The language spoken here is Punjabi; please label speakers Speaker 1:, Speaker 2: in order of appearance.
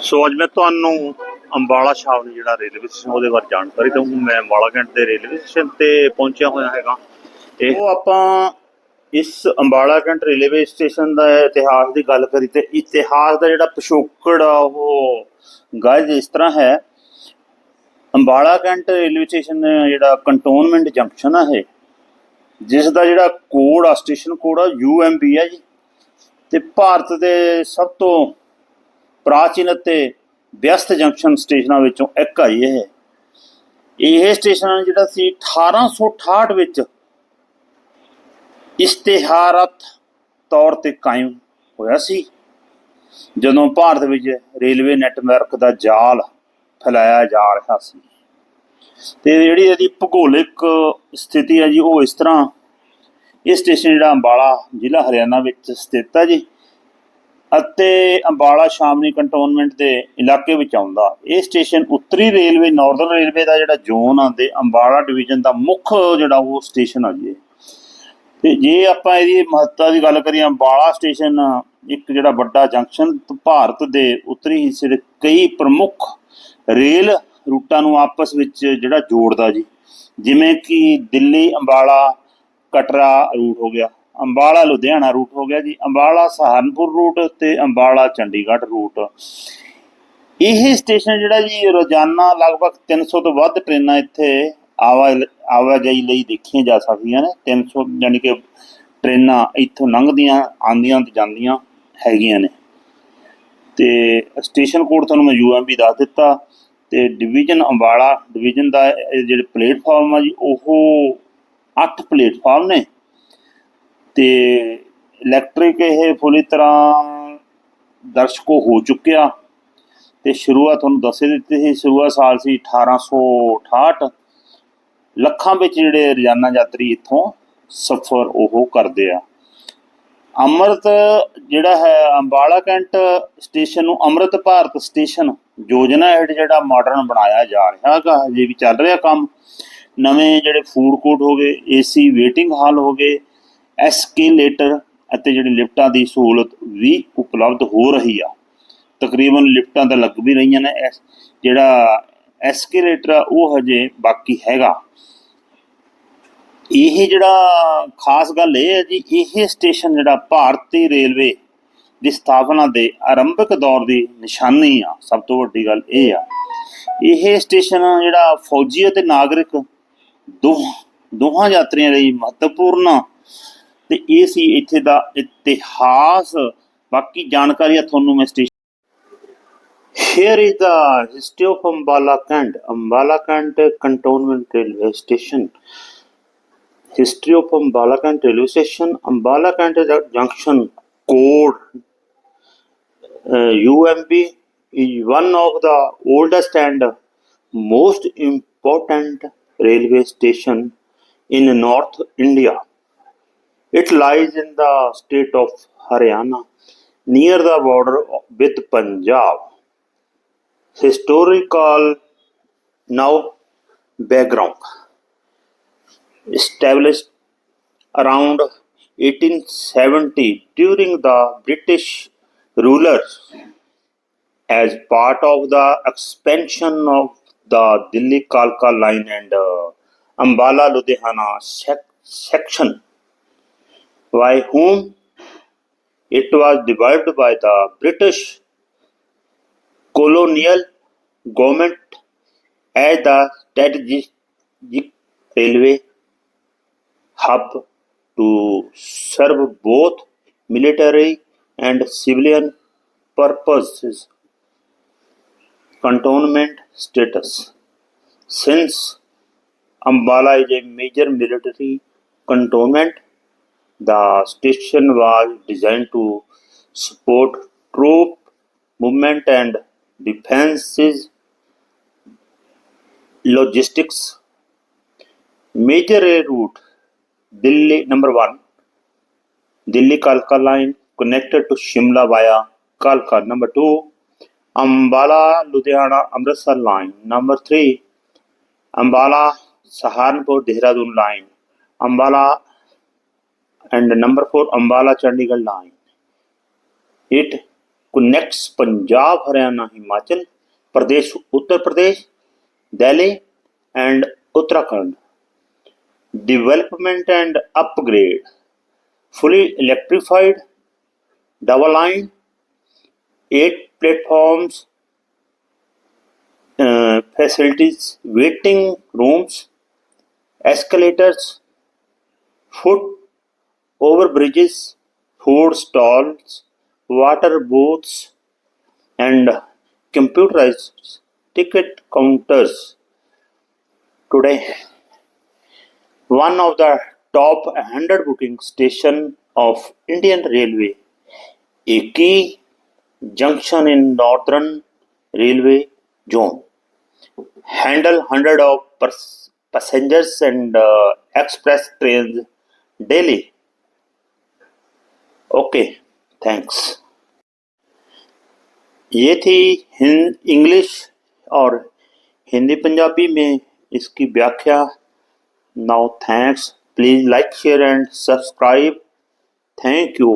Speaker 1: ਸੋ ਅੱਜ ਮੈਂ ਤੁਹਾਨੂੰ ਅੰਬਾਲਾ ਸ਼ਾਵਨ ਜਿਹੜਾ ਰੇਲਵੇ ਸਟੇਸ਼ਨ, ਉਹਦੇ ਬਾਰੇ ਜਾਣਕਾਰੀ ਦਊਂਗਾ। ਮੈਂ ਅੰਬਾਲਾ ਕੈਂਟ ਦੇ ਰੇਲਵੇ ਸਟੇਸ਼ਨ ਤੇ ਪਹੁੰਚਿਆ ਹੋਇਆ ਹੈਗਾ। ਤੇ ਉਹ ਆਪਾਂ ਇਸ ਅੰਬਾਲਾ ਕੈਂਟ ਰੇਲਵੇ ਸਟੇਸ਼ਨ ਦਾ ਇਤਿਹਾਸ ਦੀ ਗੱਲ ਕਰੀ ਤੇ ਇਤਿਹਾਸ ਦਾ ਜਿਹੜਾ ਪਿਛੋਕੜ ਆ, ਉਹ ਗਾਇਜ਼ ਇਸ ਤਰ੍ਹਾਂ ਹੈ। ਅੰਬਾਲਾ ਕੈਂਟ ਰੇਲਵੇ ਸਟੇਸ਼ਨ ਜਿਹੜਾ ਕੰਟੋਨਮੈਂਟ ਜੰਕਸ਼ਨ ਆ ਇਹ, ਜਿਸ ਦਾ ਜਿਹੜਾ ਕੋਡ ਆ, ਸਟੇਸ਼ਨ ਕੋਡ ਆ ਯੂਐਮਬੀ ਆ ਜੀ। ਤੇ ਭਾਰਤ ਦੇ ਸਭ ਤੋਂ ਪ੍ਰਾਚੀਨ ਅਤੇ ਵਿਅਸਤ ਜੰਕਸ਼ਨ ਸਟੇਸ਼ਨਾਂ ਵਿੱਚੋਂ ਇੱਕ ਹੈ ਇਹ। ਇਹ ਸਟੇਸ਼ਨ ਜਿਹੜਾ ਸੀ 1868 ਵਿੱਚ ਇਸ਼ਤਿਹਾਰਤ ਤੌਰ ਤੇ ਕਾਇਮ ਹੋਇਆ ਸੀ। ਜਦੋਂ ਭਾਰਤ ਵਿੱਚ ਰੇਲਵੇ ਨੈਟਵਰਕ ਦਾ ਜਾਲ ਫੈਲਾਇਆ ਜਾ ਰਿਹਾ ਸੀ। ਤੇ ਜਿਹੜੀ ਇਹਦੀ ਭੂਗੋਲਿਕ ਸਥਿਤੀ ਹੈ ਜੀ, ਉਹ ਇਸ ਤਰ੍ਹਾਂ ਇਹ ਸਟੇਸ਼ਨ ਜਿਹੜਾ ਅੰਬਾਲਾ ਜ਼ਿਲ੍ਹਾ ਹਰਿਆਣਾ ਵਿੱਚ ਸਥਿਤ ਹੈ ਜੀ। ਅਤੇ ਅੰਬਾਲਾ ਸ਼ਾਮਨੀ ਕੰਟੋਨਮੈਂਟ ਦੇ ਇਲਾਕੇ ਵਿੱਚ ਆਉਂਦਾ। ਇਹ ਸਟੇਸ਼ਨ ਉੱਤਰੀ ਰੇਲਵੇ ਨਾਰਥਰਨ ਰੇਲਵੇ ਦਾ ਜਿਹੜਾ ਜ਼ੋਨ ਆ ਆਂਦੇ ਅੰਬਾਲਾ ਡਿਵੀਜ਼ਨ ਦਾ ਮੁੱਖ ਜਿਹੜਾ ਉਹ ਸਟੇਸ਼ਨ ਆ ਜੀ ਇਹ। ਤੇ ਜੇ ਆਪਾਂ ਇਹਦੀ ਮਹੱਤਤਾ ਦੀ ਗੱਲ ਕਰੀਏ, ਅੰਬਾਲਾ ਸਟੇਸ਼ਨ ਇੱਕ ਜਿਹੜਾ ਵੱਡਾ ਜੰਕਸ਼ਨ ਭਾਰਤ ਦੇ ਉੱਤਰੀ ਹਿੱਸੇ ਦੇ ਕਈ ਪ੍ਰਮੁੱਖ ਰੇਲ ਰੂਟਾਂ ਨੂੰ ਆਪਸ ਵਿੱਚ ਜਿਹੜਾ ਜੋੜਦਾ ਜੀ। ਜਿਵੇਂ ਕਿ ਦਿੱਲੀ, ਅੰਬਾਲਾ, ਕਟਰਾ ਰੂਟ ਹੋ ਗਿਆ। ਅੰਬਾਲਾ, ਲੁਧਿਆਣਾ ਰੂਟ ਹੋ ਗਿਆ ਜੀ। ਅੰਬਾਲਾ, ਸਹਾਰਨਪੁਰ ਰੂਟ ਤੇ ਅੰਬਾਲਾ, ਚੰਡੀਗੜ੍ਹ ਰੂਟ ਇਹ ਸਟੇਸ਼ਨ ਜਿਹੜਾ ਜੀ, ਰੋਜ਼ਾਨਾ ਲਗਭਗ 300 ਤੋਂ ਵੱਧ ਟ੍ਰੇਨਾਂ ਇੱਥੇ ਆਵਾ, ਆਵਾਜਾਈ ਲਈ ਦੇਖੀਆਂ ਜਾ ਸਕਦੀਆਂ ਨੇ। 300 ਯਾਨੀ ਕਿ ਟ੍ਰੇਨਾਂ ਇੱਥੋਂ ਲੰਘਦੀਆਂ, ਆਉਂਦੀਆਂ ਤੇ ਜਾਂਦੀਆਂ ਹੈਗੀਆਂ ਨੇ। ਤੇ ਸਟੇਸ਼ਨ ਕੋਡ ਤੁਹਾਨੂੰ ਮੈਂ ਯੂਐਮਬੀ ਦੱਸ ਦਿੱਤਾ। ਤੇ ਡਿਵੀਜ਼ਨ ਅੰਬਾਲਾ ਡਿਵੀਜ਼ਨ ਦਾ ਇਹ ਜਿਹੜੇ ਪਲੇਟਫਾਰਮ ਆ ਜੀ, ਉਹ 8 ਪਲੇਟਫਾਰਮ ਨੇ। ਤੇ ਇਲੈਕਟ੍ਰਿਕ ਇਹ ਪੂਰੀ ਤਰ੍ਹਾਂ ਦਰਸ਼ਕੋ ਹੋ ਚੁੱਕਿਆ ਤੇ ਸ਼ੁਰੂਆਤ ਤੁਹਾਨੂੰ ਦੱਸੇ ਦਿੱਤੀ ਸੀ, ਸ਼ੁਰੂਆਤ ਸਾਲ ਸੀ 1868 ਲੱਖਾਂ ਵਿੱਚ ਜਿਹੜੇ ਰੋਜ਼ਾਨਾ ਯਾਤਰੀ ਇੱਥੋਂ ਸਫ਼ਰ ਉਹ ਕਰਦੇ ਆ। ਅੰਮ੍ਰਿਤ ਜਿਹੜਾ ਹੈ, ਅੰਬਾਲਾ ਕੈਂਟ ਸਟੇਸ਼ਨ ਨੂੰ ਅੰਮ੍ਰਿਤ ਭਾਰਤ ਸਟੇਸ਼ਨ ਯੋਜਨਾ ਹੇਠ ਜਿਹੜਾ ਮਾਡਰਨ ਬਣਾਇਆ ਜਾ ਰਿਹਾ ਹੈਗਾ, ਹਜੇ ਵੀ ਚੱਲ ਰਿਹਾ ਕੰਮ। ਨਵੇਂ ਜਿਹੜੇ ਫੂਡ ਕੋਰਟ ਹੋ ਗਏ ਏਸੀ ਵੇਟਿੰਗ ਹਾਲ ਹੋ ਗਏ ਐਸਕੇਲੇਟਰ ਅਤੇ ਜਿਹੜੀ ਲਿਫਟਾਂ ਦੀ ਸਹੂਲਤ ਵੀ ਉਪਲਬਧ ਹੋ ਰਹੀ ਆ। ਤਕਰੀਬਨ ਲਿਫਟਾਂ ਤਾਂ ਲੱਗ ਵੀ ਰਹੀਆਂ ਨੇ ਜਿਹੜਾ ਐਸਕੇਲੇਟਰ ਆ, ਉਹ ਹਜੇ ਬਾਕੀ ਹੈਗਾ। ਇਹ ਜਿਹੜਾ ਖਾਸ ਗੱਲ ਇਹ ਹੈ ਜੀ, ਇਹ ਸਟੇਸ਼ਨ ਜਿਹੜਾ ਭਾਰਤੀ ਰੇਲਵੇ ਦੀ ਸਥਾਪਨਾ ਦੇ ਆਰੰਭਿਕ ਦੌਰ ਦੀ ਨਿਸ਼ਾਨੀ ਆ, ਸਭ ਤੋਂ ਵੱਡੀ ਗੱਲ ਇਹ ਆ। ਇਹ ਸਟੇਸ਼ਨ ਜਿਹੜਾ ਫੌਜੀ ਅਤੇ ਨਾਗਰਿਕ ਦੋ ਦੋਹਾਂ ਯਾਤਰੀਆਂ ਲਈ ਮਹੱਤਵਪੂਰਨ ਤੇ ਇਹ ਸੀ ਇੱਥੇ ਦਾ ਇਤਿਹਾਸ ਬਾਕੀ ਜਾਣਕਾਰੀ ਆ ਤੁਹਾਨੂੰ ਮੈਂ station Here is the history of Ambala Kant. Ambala Kant Cantonment Railway Station. History of Ambala Kant Railway Station. Ambala Kant Junction code uh, UMB is one of the oldest and most important railway station in North India. It lies in the state of Haryana near the border with Punjab. Historical now background established around 1870 during the British rulers as part of the expansion of the Delhi Kalka line and uh, Ambala Ludhiana sec- section by whom it was developed by the British colonial government as the strategic railway hub to serve both military and civilian purposes. Cantonment status. Since Ambala is a major military cantonment, the station was designed to support troop movement and defenses logistics. Major rail route Delhi number one Delhi Kalka line connected to Shimla via Kalka. Number two Ambala Ludhiana Amritsar line. Number three Ambala Saharanpur Dehradun line. Ambala and number four Ambala Chandigarh line. It connects Punjab, Haryana, Himachal Pradesh, Uttar Pradesh, Delhi, and Uttarakhand. Development and upgrade. Fully electrified, double line, eight platforms, uh, facilities, waiting rooms, escalators, foot over bridges, food stalls, water booths, and computerized ticket counters. Today, one of the top 100 booking station of Indian Railway, a key junction in Northern Railway Zone, handle hundred of passengers and uh, express trains daily. Okay thanks ये थी इंग्लिश और हिंदी पंजाबी में इसकी व्याख्या। Now thanks please like share and subscribe thank you